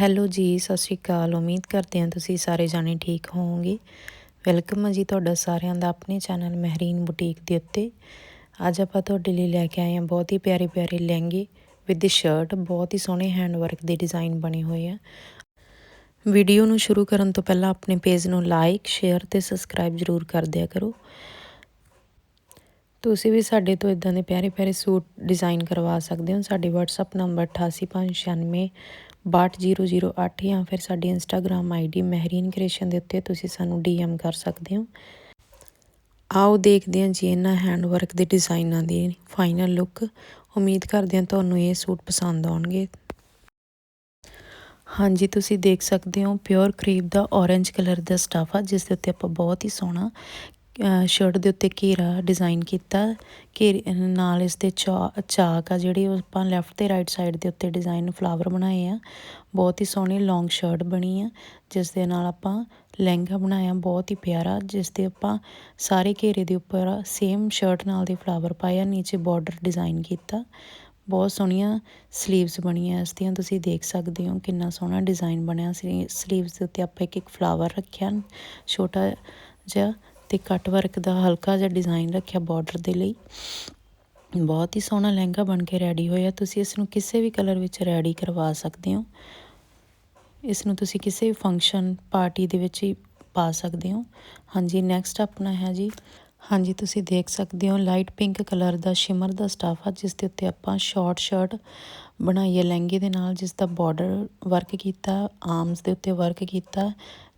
Hello ਜੀ, ਸਤਿ ਸ਼੍ਰੀ ਅਕਾਲ। ਉਮੀਦ ਕਰਦੇ ਹਾਂ ਤੁਸੀਂ ਸਾਰੇ ਜਾਣੇ ਠੀਕ ਹੋਵੋਗੇ। ਵੈਲਕਮ ਹੈ ਜੀ ਤੁਹਾਡਾ ਸਾਰਿਆਂ ਦਾ ਆਪਣੇ ਚੈਨਲ ਮਹਿਰੀਨ ਬੁਟੀਕ ਦੇ ਉੱਤੇ। ਅੱਜ ਆਪਾਂ ਤੁਹਾਡੇ ਲਈ ਲੈ ਕੇ ਆਏ ਹਾਂ ਬਹੁਤ ਹੀ ਪਿਆਰੇ ਪਿਆਰੇ ਲਹਿੰਗੇ ਵਿਦ ਸ਼ਰਟ ਬਹੁਤ ਹੀ ਸੋਹਣੇ ਹੈਂਡਵਰਕ ਦੇ ਡਿਜ਼ਾਈਨ ਬਣੇ ਹੋਏ ਆ। ਵੀਡੀਓ ਨੂੰ ਸ਼ੁਰੂ ਕਰਨ ਤੋਂ ਪਹਿਲਾਂ ਆਪਣੇ ਪੇਜ ਨੂੰ ਲਾਈਕ ਸ਼ੇਅਰ ਤੇ ਸਬਸਕ੍ਰਾਈਬ ਜ਼ਰੂਰ ਕਰ ਦਿਆ ਕਰੋ। ਤੁਸੀਂ ਵੀ ਸਾਡੇ ਤੋਂ ਇਦਾਂ ਦੇ ਪਿਆਰੇ ਪਿਆਰੇ ਸੂਟ ਡਿਜ਼ਾਈਨ ਕਰਵਾ ਸਕਦੇ ਹੋ। ਸਾਡੇ WhatsApp ਨੰਬਰ 889596 62008 ਜਾਂ ਫਿਰ ਸਾਡੀ ਇੰਸਟਾਗ੍ਰam ਆਈਡੀ ਮਹਿਰੀਨ ਕ੍ਰੀਏਸ਼ਨ ਦੇ ਉੱਤੇ ਤੁਸੀਂ ਸਾਨੂੰ ਡੀਐਮ ਕਰ ਸਕਦੇ ਹੋ। ਆਓ ਦੇਖਦੇ ਹਾਂ ਜੀ ਇਹਨਾਂ ਹੈਂਡਵਰਕ ਦੇ ਡਿਜ਼ਾਈਨਾਂ ਦੀ ਫਾਈਨਲ ਲੁੱਕ ਉਮੀਦ ਕਰਦੇ ਹਾਂ ਤੁਹਾਨੂੰ ਇਹ ਸੂਟ ਪਸੰਦ ਆਉਣਗੇ। ਹਾਂਜੀ, ਤੁਸੀਂ ਦੇਖ ਸਕਦੇ ਹੋ ਪਿਓਰ ਕਰੀਬ ਦਾ ਔਰੇਂਜ ਕਲਰ ਦਾ ਸਟਾਫ ਆ ਜਿਸ ਦੇ ਉੱਤੇ ਆਪਾਂ ਬਹੁਤ ਹੀ ਸੋਹਣਾ ਸ਼ਰਟ ਦੇ ਉੱਤੇ ਘੇਰਾ ਡਿਜ਼ਾਈਨ ਕੀਤਾ। ਘੇਰੇ ਨਾਲ ਇਸ ਦੇ ਚਾਕ ਆ ਜਿਹੜੀ, ਉਹ ਆਪਾਂ ਲੈਫਟ ਤੇ ਰਾਈਟ ਸਾਈਡ ਦੇ ਉੱਤੇ ਡਿਜ਼ਾਈਨ ਫਲਾਵਰ ਬਣਾਏ ਆ। ਬਹੁਤ ਹੀ ਸੋਹਣੀ ਲੌਂਗ ਸ਼ਰਟ ਬਣੀ ਆ, ਜਿਸ ਦੇ ਨਾਲ ਆਪਾਂ ਲਹਿੰਗਾ ਬਣਾਇਆ, ਬਹੁਤ ਹੀ ਪਿਆਰਾ, ਜਿਸ ਦੇ ਆਪਾਂ ਸਾਰੇ ਘੇਰੇ ਦੇ ਉੱਪਰ ਸੇਮ ਸ਼ਰਟ ਨਾਲ ਦੇ ਫਲਾਵਰ ਪਾਇਆ ਨੀਚੇ ਬਾਰਡਰ ਡਿਜ਼ਾਈਨ ਕੀਤਾ। ਬਹੁਤ ਸੋਹਣੀਆਂ ਸਲੀਵਸ ਬਣੀਆਂ, ਇਸ ਦੀਆਂ ਤੁਸੀਂ ਦੇਖ ਸਕਦੇ ਹੋ ਕਿੰਨਾ ਸੋਹਣਾ ਡਿਜ਼ਾਈਨ ਬਣਿਆ। ਸੀ ਸਲੀਵਸ ਦੇ ਉੱਤੇ ਆਪਾਂ ਇੱਕ ਇੱਕ ਫਲਾਵਰ ਰੱਖਿਆ, ਛੋਟਾ ਜਿਹਾ ਤੇ ਕੱਟ ਵਰਕ ਦਾ ਹਲਕਾ ਜਿਹਾ ਡਿਜ਼ਾਈਨ ਰੱਖਿਆ ਬਾਰਡਰ ਦੇ ਲਈ। ਬਹੁਤ ਹੀ ਸੋਹਣਾ ਲਹਿੰਗਾ ਬਣ ਕੇ ਰੈਡੀ ਹੋਇਆ। ਤੁਸੀਂ ਇਸ ਨੂੰ ਕਿਸੇ ਵੀ ਕਲਰ ਵਿੱਚ ਰੈਡੀ ਕਰਵਾ ਸਕਦੇ ਹੋ। ਇਸ ਨੂੰ ਤੁਸੀਂ ਕਿਸੇ ਵੀ ਫੰਕਸ਼ਨ ਪਾਰਟੀ ਦੇ ਵਿੱਚ ਹੀ ਪਾ ਸਕਦੇ ਹੋ। ਹਾਂਜੀ ਨੈਕਸਟ ਆਪਣਾ ਹੈ ਜੀ ਹਾਂਜੀ, ਤੁਸੀਂ ਦੇਖ ਸਕਦੇ ਹੋ, ਲਾਈਟ ਪਿੰਕ ਕਲਰ ਦਾ ਸ਼ਿਮਰ ਦਾ ਸਟਾਫ ਆ, ਜਿਸ ਦੇ ਉੱਤੇ ਆਪਾਂ ਸ਼ਾਰਟ ਸ਼ਰਟ ਬਣਾਈ ਹੈ ਲਹਿੰਗੇ ਦੇ ਨਾਲ, ਜਿਸ ਦਾ ਬਾਰਡਰ ਵਰਕ ਕੀਤਾ, ਆਰਮਸ ਦੇ ਉੱਤੇ ਵਰਕ ਕੀਤਾ,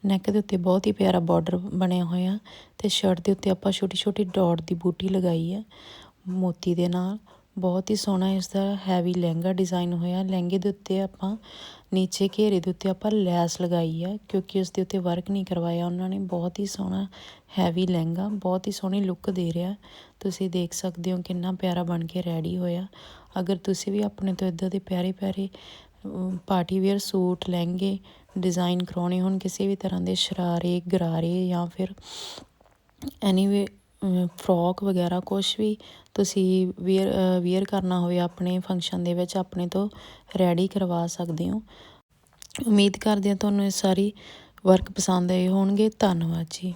ਨੈਕ ਦੇ ਉੱਤੇ ਬਹੁਤ ਹੀ ਪਿਆਰਾ ਬਾਰਡਰ ਬਣਿਆ ਹੋਇਆ, ਤੇ ਸ਼ਰਟ ਦੇ ਉੱਤੇ ਆਪਾਂ ਛੋਟੀ ਛੋਟੀ ਡਾਟ ਦੀ ਬੂਟੀ ਲਗਾਈ ਹੈ ਮੋਤੀ ਦੇ ਨਾਲ ਬਹੁਤ ਹੀ ਸੋਹਣਾ ਇਸ ਦਾ ਹੈਵੀ ਲਹਿੰਗਾ ਡਿਜ਼ਾਈਨ ਹੋਇਆ। ਲਹਿੰਗੇ ਦੇ ਉੱਤੇ ਆਪਾਂ ਨੀਚੇ ਘੇਰੇ ਦੇ ਉੱਤੇ ਆਪਾਂ ਲੈਸ ਲਗਾਈ ਆ, ਕਿਉਂਕਿ ਉਸ ਦੇ ਉੱਤੇ ਵਰਕ ਨਹੀਂ ਕਰਵਾਇਆ ਉਹਨਾਂ ਨੇ। ਬਹੁਤ ਹੀ ਸੋਹਣਾ ਹੈਵੀ ਲਹਿੰਗਾ, ਬਹੁਤ ਹੀ ਸੋਹਣੀ ਲੁੱਕ ਦੇ ਰਿਹਾ। ਤੁਸੀਂ ਦੇਖ ਸਕਦੇ ਹੋ ਕਿੰਨਾ ਪਿਆਰਾ ਬਣ ਕੇ ਰੈਡੀ ਹੋਇਆ। ਅਗਰ ਤੁਸੀਂ ਵੀ ਆਪਣੇ ਤੋਂ ਇਦਾਂ ਦੇ ਪਿਆਰੇ ਪਿਆਰੇ ਪਾਰਟੀ ਵੇਅਰ ਸੂਟ, ਲਹਿੰਗੇ ਡਿਜ਼ਾਈਨ ਕਰਾਉਣੇ ਹੋਣ ਕਿਸੇ ਵੀ ਤਰ੍ਹਾਂ ਦੇ ਸ਼ਰਾਰੇ, ਗਰਾਰੇ ਜਾਂ ਫਿਰ ਐਨੀਵੇ ਫਰੋਕ ਵਗੈਰਾ ਕੁਛ ਵੀ ਤੁਸੀਂ ਵੇਅਰ ਵੇਅਰ ਕਰਨਾ ਹੋਵੇ ਆਪਣੇ ਫੰਕਸ਼ਨ ਦੇ ਵਿੱਚ, ਆਪਣੇ ਤੋਂ ਰੈਡੀ ਕਰਵਾ ਸਕਦੇ ਹੋ। ਉਮੀਦ ਕਰਦੇ ਹਾਂ ਤੁਹਾਨੂੰ ਇਹ ਸਾਰੀ ਵਰਕ ਪਸੰਦ ਆਏ ਹੋਣਗੇ। ਧੰਨਵਾਦ ਜੀ।